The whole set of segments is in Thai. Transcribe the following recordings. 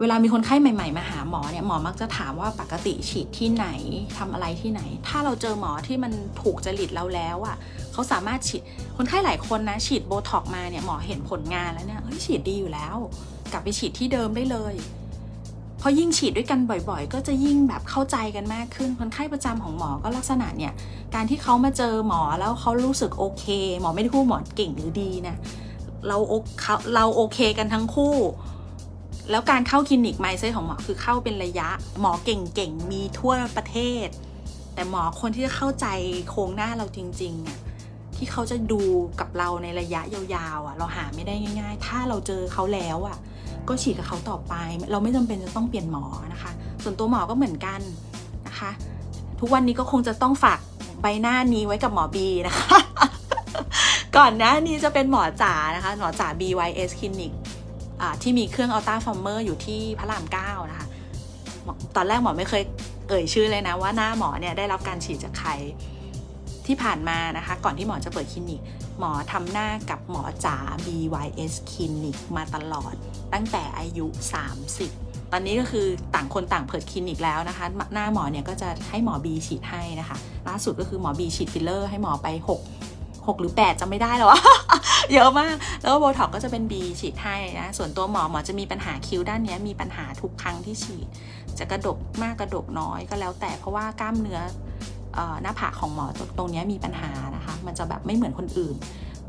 เวลามีคนไข้ใหม่ ๆ มาหาหมอเนี่ยหมอมักจะถามว่าปกติฉีดที่ไหนทำอะไรที่ไหน ถ้าเราเจอหมอที่มันถูกจริตเราแล้วอะ่ะเขาสามารถฉีดคนไข้หลายคนนะ ฉีดโบท็อกมาเนี่ยหมอเห็นผลงานแล้วเนี่ยเฮ้ยฉีดดีอยู่แล้ว กลับไปฉีดที่เดิมได้เลยเพราะยิ่งฉีดด้วยกันบ่อยๆ ก็จะยิ่งแบบเข้าใจกันมากขึ้น คนไข้ประจำของหมอก็ลักษณะเนี่ย การที่เขามาเจอหมอแล้วเขารู้สึกโอเค หมอไม่ได้พูดหมอเก่งหรือดีนะ เราโอเขาเราโอเคกันทั้งคู่ แล้วการเข้าคลินิกไมเซของหมอคือเข้าเป็นระยะ หมอเก่งๆ มีทั่วประเทศ แต่หมอคนที่จะเข้าใจโครงหน้าเราจริงๆอะที่เขาจะดูกับเราในระยะยาวๆอะเราหาไม่ได้ง่าย ๆ ถ้าเราเจอเขาแล้วอะ ก็ฉีดกับเขาต่อไป เราไม่จำเป็นจะต้องเปลี่ยนหมอนะคะ ส่วนตัวหมอก็เหมือนกันนะคะ ทุกวันนี้ก็คงจะต้องฝากใบหน้านี้ไว้กับหมอบีนะคะ ก่อนหน้านี้จะเป็นหมอจ๋านะคะ หมอจ๋า BYS Clinic ที่มีเครื่องอัลต้าฟอร์เมอร์อยู่ที่พระรามเก้านะคะหมอตอนแรกหมอไม่เคยเอ่ยชื่อเลยนะว่าหน้าหมอเนี่ยได้รับการฉีดจากใครที่ผ่านมานะคะ ก่อนที่หมอจะเปิดคลินิก หมอทำหน้ากับหมอจ๋า BYS Clinic มาตลอดตั้งแต่อายุ 30 ตอนนี้ก็คือต่างคนต่างเปิดคลินิกแล้วนะคะ หน้าหมอเนี่ยก็จะให้หมอบีฉีดให้นะคะ ล่าสุดก็คือหมอบีฉีดฟิลเลอร์ให้หมอไป 6 6 หรือ 8จำไม่ได้แล้วอะเยอะมาก แล้วก็โบท็อกก็จะเป็น B ฉีดให้นะ ส่วนตัวหมอหมอจะมีปัญหาคิ้วด้านนี้มีปัญหาทุกครั้งที่ฉีด จะกระดกมากกระดกน้อยก็แล้วแต่เพราะว่ากล้ามเนื้ออหน้าผากของหมอตรงตรงนี้มีปัญหานะคะ มันจะแบบไม่เหมือนคนอื่น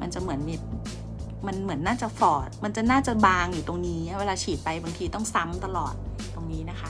มันจะเหมือนมีมันเหมือนน่าจะฟอด มันจะน่าจะบางอยู่ตรงนี้ เวลาฉีดไปบางทีต้องซ้ำตลอดตรงนี้นะคะ